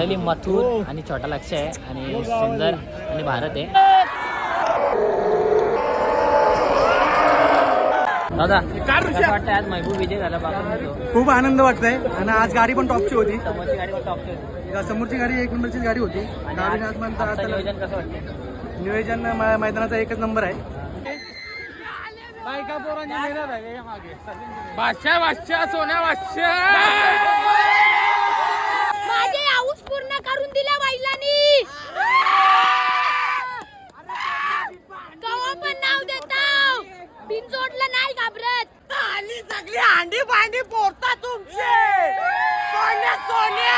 पहिली मथुर आणि छोटा लक्ष आहे आणि सुंदर आणि भारत आहे. दादा कसं वाटतं आज महबूब विजय झाला बाबा खूप आनंद वाटतंय आणि आज गाडी पण टॉपची होती. समोरची गाडी पण टॉपची होती. या समोरची गाडी एक नंबरची गाडी होती. आणि गाडीने आज- आज मला आजचं आता- नियोजन कसं वाटतं नियोजन मै- मैदानाचा एकच नंबर आहे. बादशाह बादशाह सोन्या बादशाह माझे हाऊस पूर्ण करून दिल्या बैलांनी कवा पण नाव देताव बिनजोडला नाही घाबरत आली सगळी हांडी भांडी पोरता तुमचे सोन्या सोन्या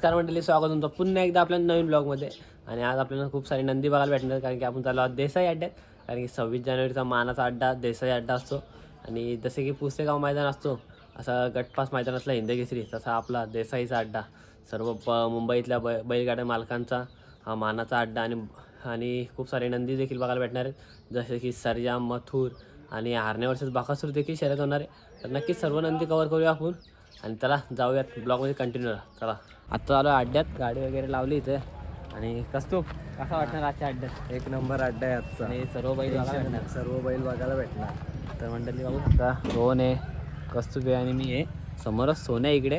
नमस्कार मंडळी स्वागत तुमचं पुन्हा एकदा आपल्या नवीन ब्लॉगमध्ये आणि आज आपल्याला खूप सारी नंदी बघायला भेटणार कारण की आपण चाललो आहोत देसाई अड्ड्यात. कारण की सव्वीस जानेवारीचा मानाचा अड्डा देसाई अड्डा असतो. आणि जसे की पुसेगाव मैदान असतो असा गटपास मैदान असला हिंदकेसरी तसा आपला देसाईचा अड्डा. सर्व प मुंबईतल्या बै बैलगाड्या मालकांचा हा मानाचा अड्डा. आणि आणि खूप सारे नंदी देखील बघायला भेटणार आहेत. जसे की सरजा मथुर आणि हारण्या वर्षात बाकासूर देखील शर्यत होणार आहे. तर नक्कीच सर्व नंदी कवर करूया आपण. आणि चला जाऊयात ब्लॉगमध्ये कंटिन्यू चला. आता आलो अड्ड्यात गाडी वगैरे लावली इथे. आणि कसतो? कसा वाटणार आजच्या अड्ड्यात? एक नंबर अड्डा आहे आजचा. आणि सर्व बैल बघायला भेटणार सर्व बैल बघायला भेटणार. तर मंडळी बघू शकता रोहन आहे कस्तुबे आणि मी आहे. समोरच सोन्या इकडे.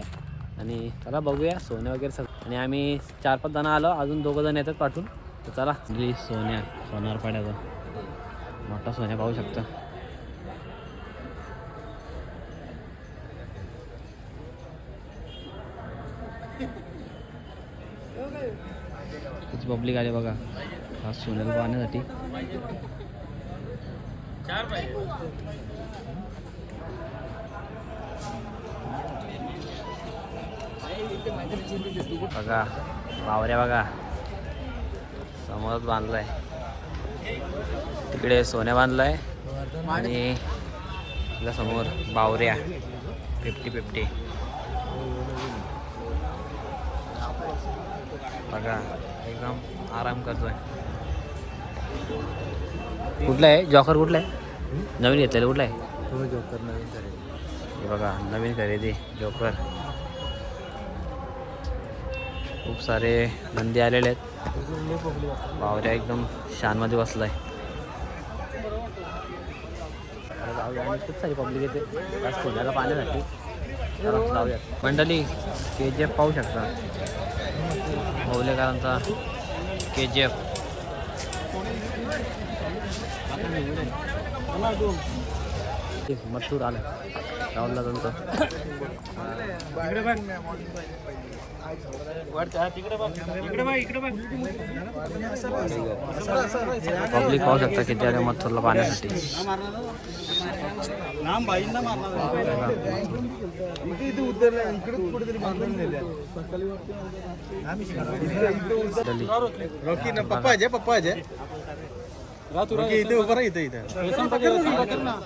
आणि चला बघूया सोन्या वगैरे सग आणि आम्ही चार पाच जण आलो अजून दोघं जण येतात पाठवून तर चला. सोन्या. सोनार पाड्याचा. मोठा सोन्या पाहू शकता. किती पब्लिक आले बघा. हा सोनल पाहण्यासाठी. बघा बावऱ्या बघा. समोरच बांधलाय. तिकडे सोन्या बांधलाय. आणि समोर बावऱ्या फिफ्टी फिफ्टी. बघा एकदम आराम करतोय. कुठला आहे? जॉकर कुठला आहे? नवीन घेतलेलं कुठला आहे? हे बघा नवीन खरेदी जोकर खूप सारे नंदी आलेले आहेत. बावऱ्या एकदम शानमध्ये बसलाय. खूप सारी पब्लिक येते. सोन्याला जाऊयात मंडळी के जी एफ पाहू शकता. मौलेकरांचा के जी एफ मथूर आलं. राहुलला त्यांचं पब्लिक पाहू शकता किती आले मथुरला पाहण्यासाठी. दिल्ली. रॉकी ना पप्पा आहे. पप्पा आहे रॉकी इथे उभं राहा इथे इथे. बघा बा,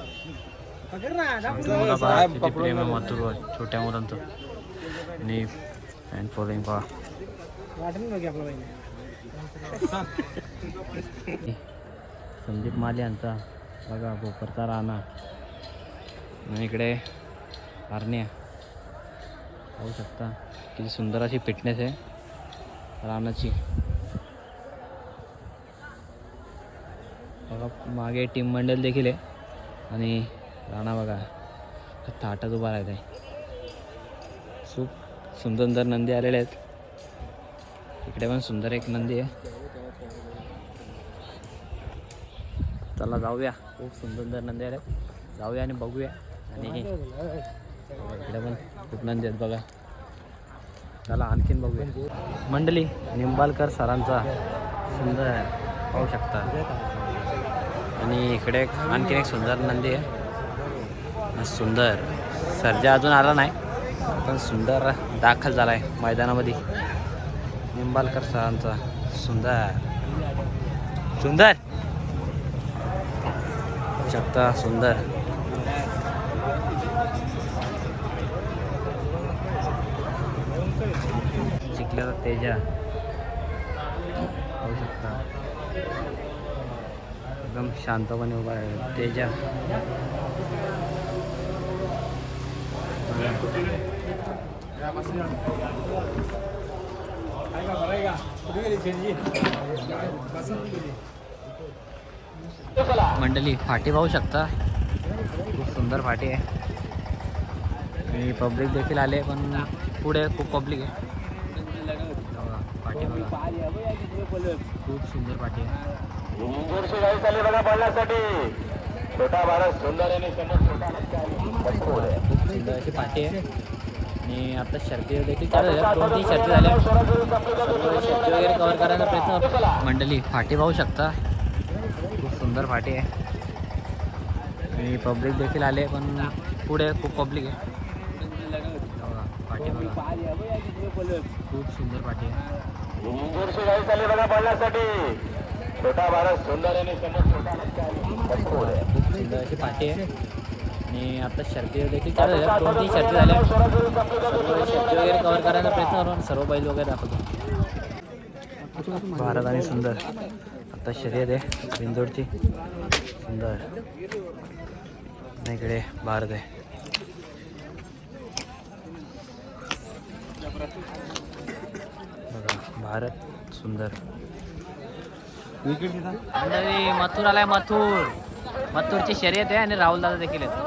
किती प्रेम आहे मथुरवर छोट्या मुलांचं. आणि अँड फॉलोइंग पहा. संदीप माले यांचा बघा भोपरचा राणा. आणि इकडे आरण्या. पाहू शकता किती सुंदर अशी फिटनेस आहे रानाची बघा मागे टीम मंडल देखील आहे. आणि राणा बघा थाटात उभा राहत आहे खूप सुंदर सुंदर नंदी आलेले आहेत. इकडे पण सुंदर एक नंदी आहे. चला जाऊया. खूप सुंदर सुंदर नंदी आले जाऊया आणि बघूया. आणि इकडे पण खूप नंदी आहेत बघा. चला आणखीन बघूया. मंडली निंबालकर सरांचा सुंदर पाहू शकता. आणि इकडे एक- आणखीन एक सुंदर नंदी आहे. सुंदर. सर्जा अजून आला नाही. पण सुंदर दाखल झाला आहे मैदानामध्ये. निंबालकर सरांचा सुंदर. सुंदर. शकता सुंदर. शिकलेला तेजा. होऊ शकता. एकदम शांतपणे उभा आहे. तेजा. मंडळी फाटी पाहू शकता. खूप सुंदर फाटी आहे. आणि पब्लिक देखील आले पण पुढे खूप पब्लिक आहे. बघा खूप सुंदर फाटी आहे. खूप सुंदर अशी पाठी आहे. आणि आता शर्ती देखील चालू झाल्या शर्ती झाल्या. सर्व शर्ती वगैरे कव्हर करायचा प्रयत्न. मंडळी फाटी पाहू शकता. खूप सुंदर फाटी आहे. आणि पब्लिक देखील आले पण पुढे खूप पब्लिक आहे. बघा, पाठी बघा. खूप सुंदर पाठी आहे. खूप सुंदर अशी पाठी आहे. आणि आता शर्ती देखील चालू झाल्या. दोन तीन शर्ती झाल्या शर्ती वगैरे कव्हर करायचा प्रयत्न करून सर्व बैल वगैरे दाखवतो. भारत आणि सुंदर. आता शर्यत आहे. बिंदोडची. सुंदर. आणि इकडे भारत आहे. बघा भारत सुंदर. मंडळी मथुर आलाय मथुर. मथुरची शर्यत आहे आणि राहुल दादा देखील आहेत.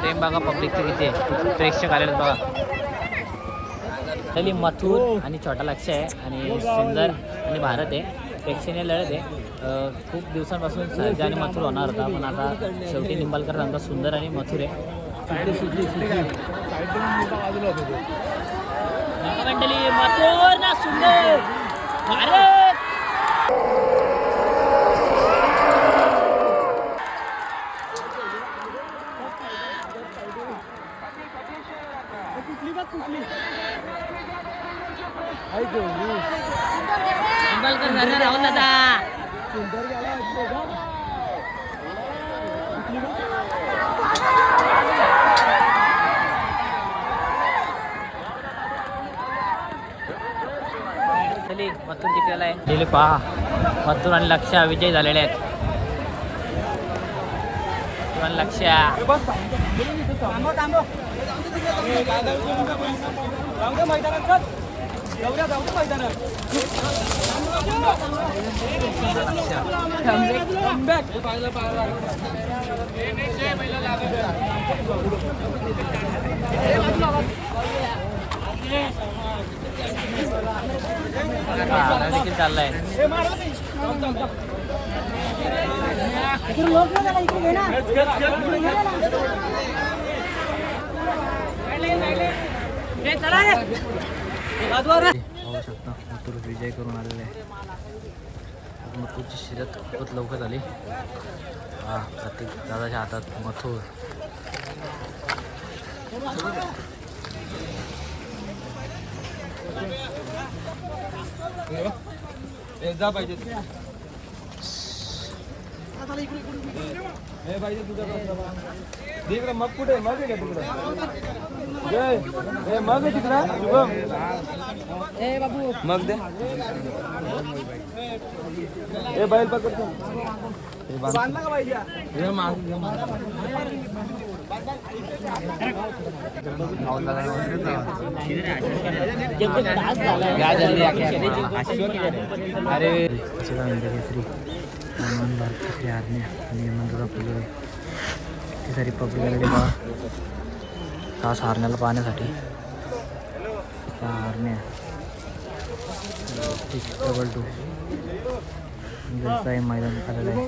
प्रेम बघा पब्लिकचं किती प्रेक्षक आलेले बघा. तरी मथुर आणि छोटा लक्ष आहे आणि सुंदर आणि भारत आहे. प्रेक्षणीय लढत आहे. खूप दिवसांपासून सर्जा आणि मथुर होणार होता. पण आता शेवटी निंबालकर सांगता सुंदर आणि मथुर आहे. मंडळी मथुर ना सुंदर. भारत निंबालकर मथून जिंकलेला आहे. गेले पहा. मथून आणि लक्ष विजय झालेले आहेत. लक्ष. आणि लक्ष्या हा, देखील चाललाय पाहू शकता मथुर विजय करून आलेले आहे. मथुरची शर्यत खूपच लवकर झाली. हा प्रत्येक दादाच्या हातात मथुर. जा पाहिजे. हे पाहिजे तुझ्या मग कुठे? मग आहे का तिकडं मग आहे शुभम मग दे. ए बैल पकडतो हे बांधला का पाहिजे अरे आर्मी आणि सारी पब्लिक तास हारण्याला पाहण्यासाठी. डबल टू जलसाई मैदान आलेलं आहे.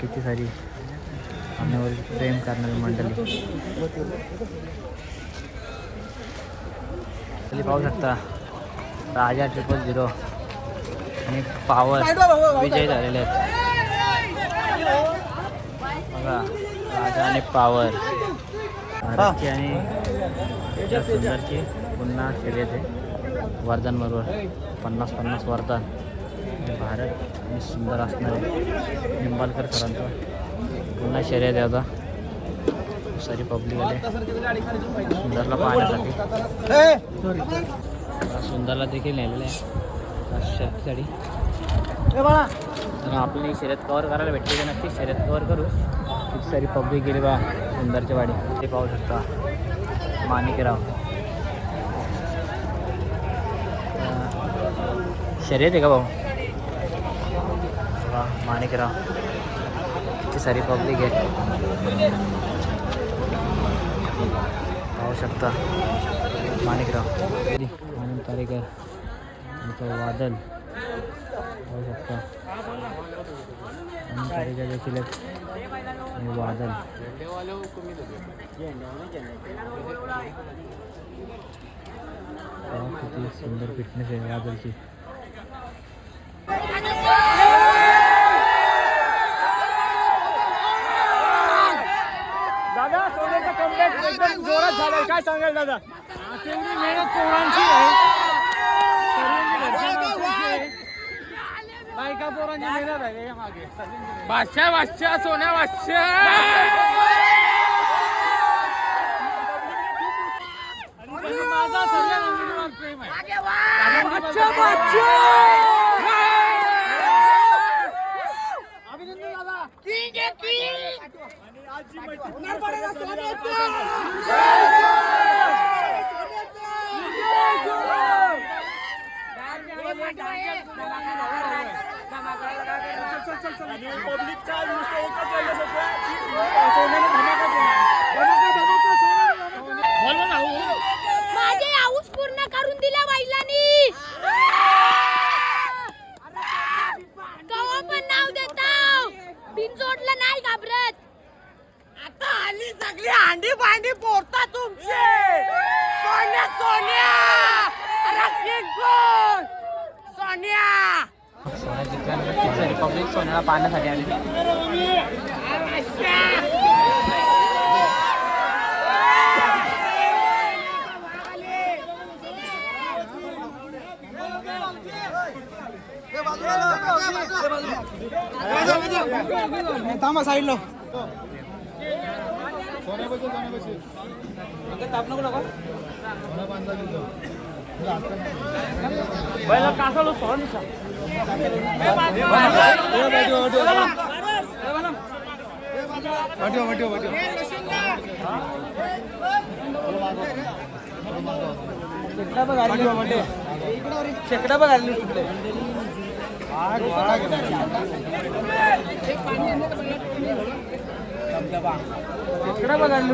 किती सारी आम्यावर प्रेम करणारी मंडळी. खाली पाहू शकता राजा ट्रिपल झिरो आणि पावर विजय झालेले आहेत. बघा. राजा आणि पावर. भारतची आणि सुंदरची पुन्हा शर्यत आहे वरदान बरोबर. पन्नास पन्नास वरदान. भारत आणि सुंदर असणारे निंबालकर सरांचं पुन्हा शर्यत आता. सारी पब्लिक आले. सुंदरला पाहण्यासाठी. सुंदरला देखील नेलेलं आहे. शर्टसाठी तर आपण ही शर्यत कवर करायला भेटली तर नक्की? शर्यत कवर करू. खूप सारी पब्लिक गेली बा सुंदरच्या वाडी ते पाहू शकता माणिकराव शर्यत आहे का भाऊ वा माणिकराव किती सारी पब्लिक आहे पाहू शकता माणिकराव आनंद तारेकर आमचं वादल पाहू शकता आनंद तारेकर देखील आहेत आणि वादल पहा किती सुंदर फिटनेस आहे वादलची दादा? सोन्याचा कमबॅक एकदम जोरात झालाय काय सांगाल दादा तेवढी मेहनत पोरांची आहे बायका पोरांची मेहनत आहे. मागे. बादशा बादशा सोन्या बादशा तसं माझा सगळ्या नंदीवर प्रेम आहे माझे हाऊस पूर्ण करून दिल्या बैलांनी कवा पण नाव देताव बिनजोडला नाही घाबरत आता सगळी हांडी भांडी पोरता तुमचे. सोन्या सोन्या. अरे सोन्या सोन्या. जिंकल्यानंतर खूप सोन्याला पाहण्यासाठी आली थांबा साईडला. शेकडा बघ आले तिकडे शेकडा बघ आले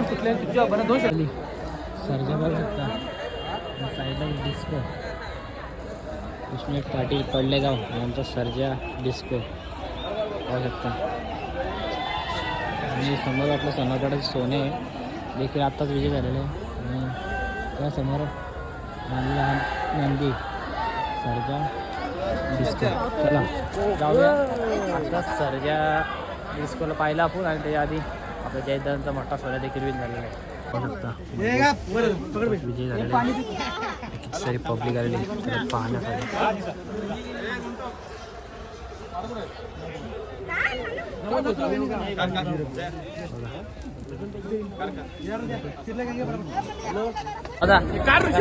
तिकडे तुझ्या बरं दोष आली सर्जा बघू शकता साईडला डिस्को विष्णू पाटील पडलेगाव यांचा सर्जा डिस्को पाहू शकता आणि समोर आपलं सोनारगडाचे सोने देखील आत्ताच विजय झालेले आणि त्यासमोर लहान नंदी सर्जा डिस्को चला जाऊया आता सर्जा डिस्कोला पाहिला आपण आणि त्याच्या आधी आपल्या जयदांचा मोठा सोन्या देखील विन झालेला आहे. विजय झालेला आहे. सारी पब्लिक आलेली पाहण्यासाठी.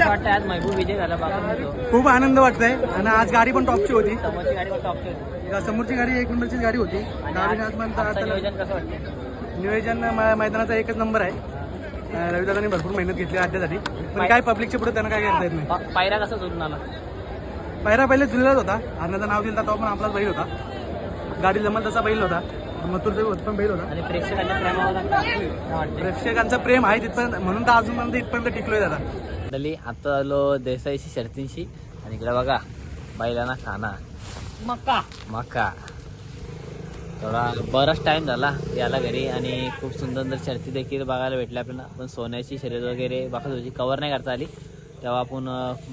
वाटतं आज महबूब विजय झाला बाबा खूप आनंद वाटतंय. आणि आज गाडी पण टॉपची होती. समोरची गाडी पण टॉपची होती. समोरची गाडी एक नंबरची गाडी होती. गाडीने आज- आजचं नियोजन कसं वाटतं नियोजन मै- मैदानाचा एकच नंबर आहे. अं, रविदादांनी भरपूर मेहनत घेतली अड्ड्यासाठी पण काय पब्लिकच्या पुढे त्यांना काय करता येत नाही. पा- पायरा कसा जोडून आला? पहिला पहिले जुललाच होता. हरण्याचं नाव दिलं तेव्हा पण आपलाच बैल होता. गाडी जमल तसा बैल होता. मथुरचा पण बैल होता. आणि प्रेक्षकांच्या प्रेमावर काय वाटते प्रेक्षकांचं प्रेम आहे तिथपर्यंत म्हणून तर अजूनपर्यंत इथपर्यंत टिकलोय दादा. मंडळी आता आलो देसाईशी शर्तींशी. आणि इकडे बघा बैलांना खाना. मका मका थोडा बराच टाइम झाला याला घरी आणि खूप सुंदर सुंदर शर्ती देखील बघायला भेटल्या आपल्याला. पण सोन्याची शर्यत वगैरे बघत होती कवर नाही करता आली. तेव्हा आपण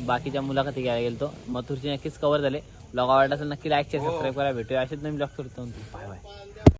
बाकीच्या मुलाखती घ्यायला गेलतो. मथुरची नक्कीच कवर झाले. ब्लॉग आवडला असेल नक्की लाईक शेअर सबस्क्राईब करा. भेटूया. असेच नवीन ब्लॉग करतो बाय बाय.